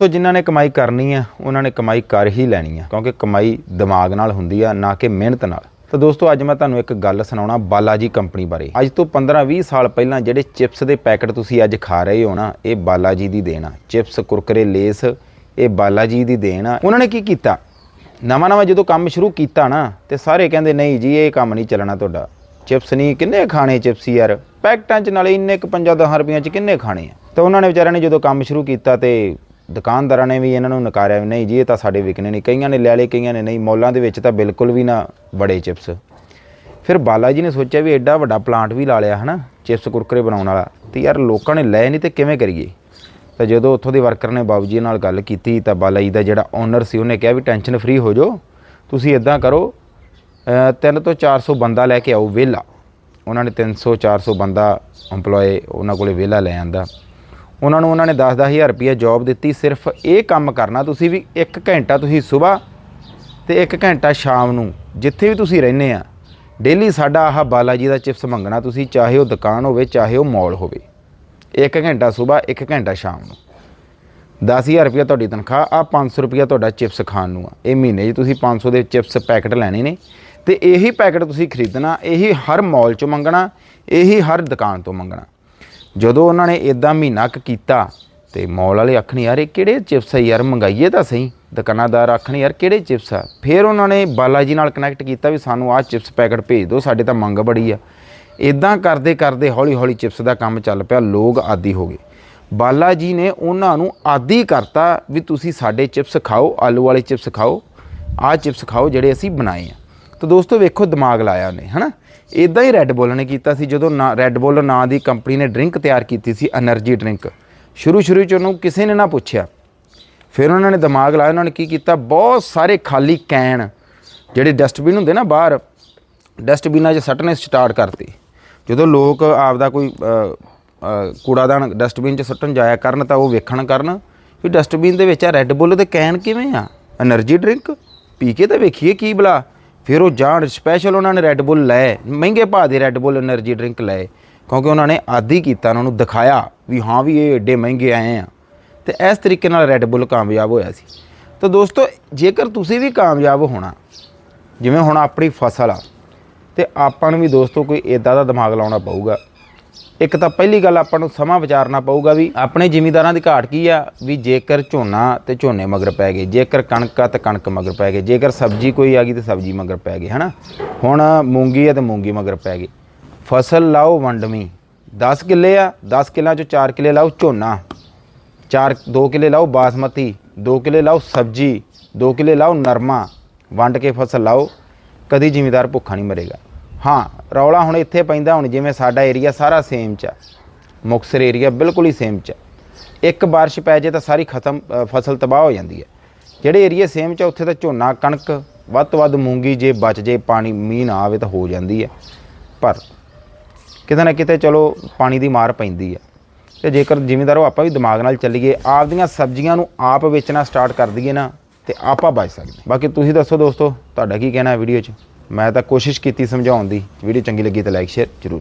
ਤੋ ਜਿਨ੍ਹਾਂ ਨੇ ਕਮਾਈ ਕਰਨੀ ਆ, ਉਹਨਾਂ ਨੇ ਕਮਾਈ ਕਰ ਹੀ ਲੈਣੀ ਆ, ਕਿਉਂਕਿ ਕਮਾਈ ਦਿਮਾਗ ਨਾਲ ਹੁੰਦੀ ਆ, ਨਾ ਕਿ ਮਿਹਨਤ ਨਾਲ। ਤਾਂ ਦੋਸਤੋ, ਅੱਜ ਮੈਂ ਤੁਹਾਨੂੰ ਇੱਕ ਗੱਲ ਸੁਣਾਉਣਾ ਬਾਲਾਜੀ ਕੰਪਨੀ ਬਾਰੇ। ਅੱਜ ਤੋਂ 15-20 ਸਾਲ ਪਹਿਲਾਂ ਜਿਹੜੇ ਚਿਪਸ ਦੇ ਪੈਕਟ ਤੁਸੀਂ ਅੱਜ ਖਾ ਰਹੇ ਹੋ ਨਾ, ਇਹ ਬਾਲਾਜੀ ਦੀ ਦੇਣ ਆ। ਚਿਪਸ, ਕੁਰਕਰੇ, ਲੇਸ, ਇਹ ਬਾਲਾਜੀ ਦੀ ਦੇਣ ਆ। ਉਹਨਾਂ ਨੇ ਕੀ ਕੀਤਾ? ਨਵਾਂ ਨਵਾਂ ਜਦੋਂ ਕੰਮ ਸ਼ੁਰੂ ਕੀਤਾ ਨਾ, ਤੇ ਸਾਰੇ ਕਹਿੰਦੇ, ਨਹੀਂ ਜੀ, ਇਹ ਕੰਮ ਨਹੀਂ ਚੱਲਣਾ ਤੁਹਾਡਾ। ਚਿਪਸ ਨਹੀਂ, ਕਿੰਨੇ ਖਾਣੇ ਚਿਪਸ ਯਾਰ? ਪੈਕਟਾਂ 'ਚ ਨਾਲੇ ਇੰਨੇ ਕੁ 50-10 ਰੁਪਈਆਂ 'ਚ ਕਿੰਨੇ ਖਾਣੇ ਆ? ਤਾਂ ਉਹਨਾਂ ਨੇ ਵਿਚਾਰਿਆਂ ਨੇ ਜਦੋਂ ਕੰਮ ਸ਼ੁਰੂ ਕੀਤਾ ਤੇ ਦੁਕਾਨਦਾਰਾਂ ਨੇ ਵੀ ਇਹਨਾਂ ਨੂੰ ਨਕਾਰਿਆ ਵੀ ਨਹੀਂ ਜੀ ਇਹ ਤਾਂ ਸਾਡੇ ਵਿਕਣੇ ਨਹੀਂ। ਕਈਆਂ ਨੇ ਲੈ ਲਏ ਕਈਆਂ ਨੇ ਨਹੀਂ। ਮੌਲਾਂ ਦੇ ਵਿੱਚ ਤਾਂ ਬਿਲਕੁਲ ਵੀ ਨਾ ਬੜੇ ਚਿਪਸ। ਫਿਰ ਬਾਲਾ ਜੀ ਨੇ ਸੋਚਿਆ ਵੀ ਐਡਾ ਵੱਡਾ ਪਲਾਂਟ ਵੀ ਲਾ ਲਿਆ ਹਨਾ ਚਿਪਸ ਕੁਰਕਰੇ ਬਣਾਉਣ ਵਾਲਾ। ਤੇ ਯਾਰ ਲੋਕਾਂ ਨੇ ਲੈ ਨਹੀਂ ਤੇ ਕਿਵੇਂ ਕਰੀਏ? ਤਾਂ ਜਦੋਂ ਉੱਥੋਂ ਦੇ ਵਰਕਰ ਨੇ ਬਾਬੂ ਜੀ ਨਾਲ ਗੱਲ ਕੀਤੀ ਤਾਂ ਬਾਲਾ ਜੀ ਦਾ ਜਿਹੜਾ ਓਨਰ ਸੀ ਉਹਨੇ ਕਿਹਾ ਵੀ ਟੈਨਸ਼ਨ ਫ੍ਰੀ ਹੋ ਜਾਓ। ਤੁਸੀਂ ਇਦਾਂ ਕਰੋ ਅ, ਤਿੰਨ ਤੋਂ 400 ਬੰਦਾ ਲੈ ਕੇ ਆਓ ਵਿਹਲਾ। ਉਹਨਾਂ ਨੇ 300 400 ਬੰਦਾ EMPLOYE ਉਹਨਾਂ ਕੋਲੇ ਵਿਹਲਾ ਲੈ ਆਂਦਾ। ਉਹਨਾਂ ਨੂੰ ਉਹਨਾਂ ਨੇ 10-10000 ਰੁਪਏ ਜੌਬ ਦਿੱਤੀ, ਸਿਰਫ ਇਹ ਕੰਮ ਕਰਨਾ, ਤੁਸੀਂ ਵੀ 1 ਘੰਟਾ ਤੁਸੀਂ ਸਵੇਰ ਤੇ 1 ਘੰਟਾ ਸ਼ਾਮ ਨੂੰ ਜਿੱਥੇ ਵੀ ਤੁਸੀਂ ਰਹਿੰਦੇ ਆ ਡੇਲੀ ਸਾਡਾ ਆਹ ਬਾਲਾ ਜੀ ਦਾ ਚਿਪਸ ਮੰਗਣਾ ਤੁਸੀਂ, ਚਾਹੇ ਉਹ ਦੁਕਾਨ ਹੋਵੇ, ਚਾਹੇ ਉਹ ਮਾਲ ਹੋਵੇ 1 ਘੰਟਾ ਸਵੇਰ 1 ਘੰਟਾ ਸ਼ਾਮ ਨੂੰ। 10000 ਰੁਪਏ ਤੁਹਾਡੀ ਤਨਖਾਹ ਆ 500 ਰੁਪਏ ਤੁਹਾਡਾ ਚਿਪਸ ਖਾਣ ਨੂੰ ਆ, ਇਹ ਮਹੀਨੇ 'ਚ ਤੁਸੀਂ 500 ਦੇ ਚਿਪਸ ਪੈਕਟ ਲੈਣੇ ਨੇ ਤੇ ਇਹੀ ਪੈਕਟ ਤੁਸੀਂ ਖਰੀਦਣਾ, ਇਹੀ ਹਰ ਮਾਲ 'ਚੋਂ ਮੰਗਣਾ, ਇਹੀ ਹਰ ਦੁਕਾਨ ਤੋਂ ਮੰਗਣਾ। ਜਦੋਂ ਉਹਨਾਂ ਨੇ ਇਦਾਂ ਮਹੀਨਾ ਕੁ ਕੀਤਾ ਤੇ ਮੌਲ ਵਾਲੇ ਆਖਣ, ਯਾਰ, ਇਹ ਕਿਹੜੇ ਚਿਪਸ ਆ? ਯਾਰ, ਮੰਗਾਈਏ ਤਾਂ ਸਹੀ। ਦੁਕਾਨਾਦਾਰ ਆਖਣ, ਯਾਰ, ਕਿਹੜੇ ਚਿਪਸ ਆ? ਫਿਰ ਉਹਨਾਂ ਨੇ ਬਾਲਾ ਜੀ ਨਾਲ ਕਨੈਕਟ ਕੀਤਾ ਵੀ ਸਾਨੂੰ ਆਹ ਚਿਪਸ ਪੈਕਟ ਭੇਜ ਦਿਓ, ਸਾਡੇ ਤਾਂ ਮੰਗ ਬੜੀ ਆ। ਇਦਾਂ ਕਰਦੇ ਕਰਦੇ ਹੌਲੀ ਹੌਲੀ ਚਿਪਸ ਦਾ ਕੰਮ ਚੱਲ ਪਿਆ, ਲੋਕ ਆਦੀ ਹੋ ਗਏ। ਬਾਲਾ ਜੀ ਨੇ ਉਹਨਾਂ ਨੂੰ ਆਦੀ ਕਰਤਾ ਵੀ ਤੁਸੀਂ ਸਾਡੇ ਚਿਪਸ ਖਾਓ, ਆਲੂ ਵਾਲੇ ਚਿਪਸ ਖਾਓ, ਆਹ ਚਿਪਸ ਖਾਓ ਜਿਹੜੇ ਅਸੀਂ ਬਣਾਏ ਆ। ਤਾਂ ਦੋਸਤੋ ਵੇਖੋ ਦਿਮਾਗ ਲਾਇਆ ਉਹਨੇ, ਹਨਾ? ਇਦਾਂ ਹੀ ਰੈੱਡ ਬੋਲ ਨੇ ਕੀਤਾ ਸੀ, ਜਦੋਂ ਨਾ ਰੈੱਡ ਬੋਲ ਨਾਂ ਦੀ ਕੰਪਨੀ ਨੇ ਡਰਿੰਕ ਤਿਆਰ ਕੀਤੀ ਸੀ એનર્ਜੀ ਡਰਿੰਕ ਸ਼ੁਰੂ ਸ਼ੁਰੂ ਚ ਉਹਨੂੰ ਕਿਸੇ ਨੇ ਨਾ ਪੁੱਛਿਆ। ਫਿਰ ਉਹਨਾਂ ਨੇ ਦਿਮਾਗ ਲਾਇਆ, ਉਹਨਾਂ ਨੇ ਕੀ ਕੀਤਾ? ਬਹੁਤ ਸਾਰੇ ਖਾਲੀ ਕੈਨ ਜਿਹੜੇ ਡਸਟਬਿਨ ਹੁੰਦੇ ਨਾ ਬਾਹਰ ਡਸਟਬਿਨਾਂ 'ਚ ਸੱਟਨੇ ਸਟਾਰਟ ਕਰਤੀ। ਜਦੋਂ ਲੋਕ ਆਪਦਾ ਕੋਈ ਕੂੜਾਦਾਨ ਡਸਟਬਿਨ 'ਚ ਸੱਟਣ ਜਾਇਆ ਕਰਨ, ਤਾਂ ਉਹ ਵੇਖਣ ਕਰਨ ਵੀ ਡਸਟਬਿਨ ਦੇ ਵਿੱਚ ਆ ਰੈੱਡ ਬੁੱਲ ਦੇ ਕੈਨ ਕਿਵੇਂ ਆ? એનર્ਜੀ ਡਰਿੰਕ ਪੀ ਕੇ ਤਾਂ ਵੇਖੀਏ ਕੀ ਬਲਾ। ਫਿਰ ਉਹ ਜਾਣ ਸਪੈਸ਼ਲ ਉਹਨਾਂ ਨੇ ਰੈੱਡ ਬੁੱਲ ਲਏ, ਮਹਿੰਗੇ ਭਾਅ ਦੇ ਰੈੱਡ ਬੁੱਲ એનર્ਜੀ ਡਰਿੰਕ ਲਏ, ਕਿਉਂਕਿ ਉਹਨਾਂ ਨੇ ਆਦੀ ਕੀਤਾ, ਉਹਨਾਂ ਨੂੰ ਦਿਖਾਇਆ ਵੀ ਹਾਂ ਵੀ ਇਹ ਏਡੇ ਮਹਿੰਗੇ ਆਏ ਆ। ਤੇ ਇਸ ਤਰੀਕੇ ਨਾਲ ਰੈੱਡ ਬੁੱਲ ਕਾਮਯਾਬ ਹੋਇਆ ਸੀ। ਤਾਂ ਦੋਸਤੋ, ਜੇਕਰ ਤੁਸੀਂ ਵੀ ਕਾਮਯਾਬ ਹੋਣਾ, ਜਿਵੇਂ ਹੁਣ ਆਪਣੀ ਫਸਲ ਆ, ਤੇ ਆਪਾਂ ਨੂੰ ਵੀ ਦੋਸਤੋ ਕੋਈ ਇਦਾਂ ਦਾ ਦਿਮਾਗ ਲਾਉਣਾ ਪਊਗਾ ਇੱਕ ਤਾਂ ਪਹਿਲੀ ਗੱਲ ਆਪਾਂ ਨੂੰ ਸਮਾਂ ਵਿਚਾਰਨਾ ਪਊਗਾ ਵੀ ਆਪਣੇ ਜ਼ਿਮੀਦਾਰਾਂ ਦੀ ਘਾਟ ਕੀ ਆ? ਵੀ ਜੇਕਰ ਝੋਨਾ ਤੇ ਝੋਨੇ ਮਗਰ ਪੈ ਗਏ, ਜੇਕਰ ਕਣਕ ਆ ਤੇ ਕਣਕ ਮਗਰ ਪੈ ਗਏ, ਜੇਕਰ ਸਬਜ਼ੀ ਕੋਈ ਆ ਗਈ ਤੇ ਸਬਜ਼ੀ ਮਗਰ ਪੈ ਗਏ ਹਨਾ? ਹੁਣ ਮੂੰਗੀ ਆ ਤੇ ਮੂੰਗੀ ਮਗਰ ਪੈ ਗਈ। ਫਸਲ ਲਾਓ ਵੰਡਵੀਂ 10 ਕਿੱਲੇ ਆ 10 ਕਿੱਲਾਂ ਚੋਂ 4 ਕਿੱਲੇ ਲਾਓ ਝੋਨਾ, ਚਾਰ 2 ਕਿੱਲੇ ਲਾਓ ਬਾਸਮਤੀ 2 ਕਿੱਲੇ ਲਾਓ ਸਬਜੀ 2 ਕਿੱਲੇ ਲਾਓ ਨਰਮਾ, ਵੰਡ ਕੇ ਫਸਲ ਲਾਓ, ਕਦੀ ਜ਼ਿਮੀਦਾਰ ਭੁੱਖਾ ਨਹੀਂ ਮਰੇਗਾ। ਹਾਂ, ਰੌਲਾ ਹੁਣ ਇੱਥੇ ਪੈਂਦਾ ਹੁਣ ਜਿਵੇਂ ਸਾਡਾ ਏਰੀਆ ਸਾਰਾ ਸੇਮ ਚ ਆ। ਮੁਕਸਰ ਏਰੀਆ ਬਿਲਕੁਲ ਹੀ ਸੇਮ ਚ ਇੱਕ ਬਾਰਿਸ਼ ਪੈ ਜੇ ਤਾਂ ਸਾਰੀ ਖਤਮ ਫਸਲ ਤਬਾਹ ਹੋ ਜਾਂਦੀ ਹੈ। ਜਿਹੜੇ ਏਰੀਆ ਸੇਮ ਚ ਉੱਥੇ ਤਾਂ ਝੋਨਾ, ਕਣਕ, ਵੱਧ ਤੋਂ ਵੱਧ ਮੂੰਗੀ ਜੇ ਬਚ ਜੇ, ਪਾਣੀ, ਮੀਂਹ ਨਾ ਆਵੇ ਤਾਂ ਹੋ ਜਾਂਦੀ ਹੈ। ਪਰ ਕਿਤੇ ਨਾ ਕਿਤੇ ਚਲੋ ਪਾਣੀ ਦੀ ਮਾਰ ਪੈਂਦੀ ਹੈ। ਤੇ ਜੇਕਰ ਜ਼ਿਮੀਂਦਾਰੋ ਆਪਾਂ ਵੀ ਦਿਮਾਗ ਨਾਲ ਚੱਲੀਏ, ਆਪਦੀਆਂ ਸਬਜ਼ੀਆਂ ਨੂੰ ਆਪ ਵੇਚਣਾ ਸਟਾਰਟ ਕਰ ਦਈਏ ਨਾ, ਤੇ ਆਪਾਂ ਬਚ ਸਕਦੇ ਬਾਕੀ ਤੁਸੀਂ ਦੱਸੋ ਦੋਸਤੋ, ਤੁਹਾਡਾ ਕੀ ਕਹਿਣਾ ਹੈ ਵੀਡੀਓ 'ਚ? ਮੈਂ ਤਾਂ ਕੋਸ਼ਿਸ਼ ਕੀਤੀ ਸਮਝਾਉਣ ਦੀ। ਵੀਡੀਓ ਚੰਗੀ ਲੱਗੀ ਤਾਂ ਲਾਈਕ ਸ਼ੇਅਰ ਜ਼ਰੂਰ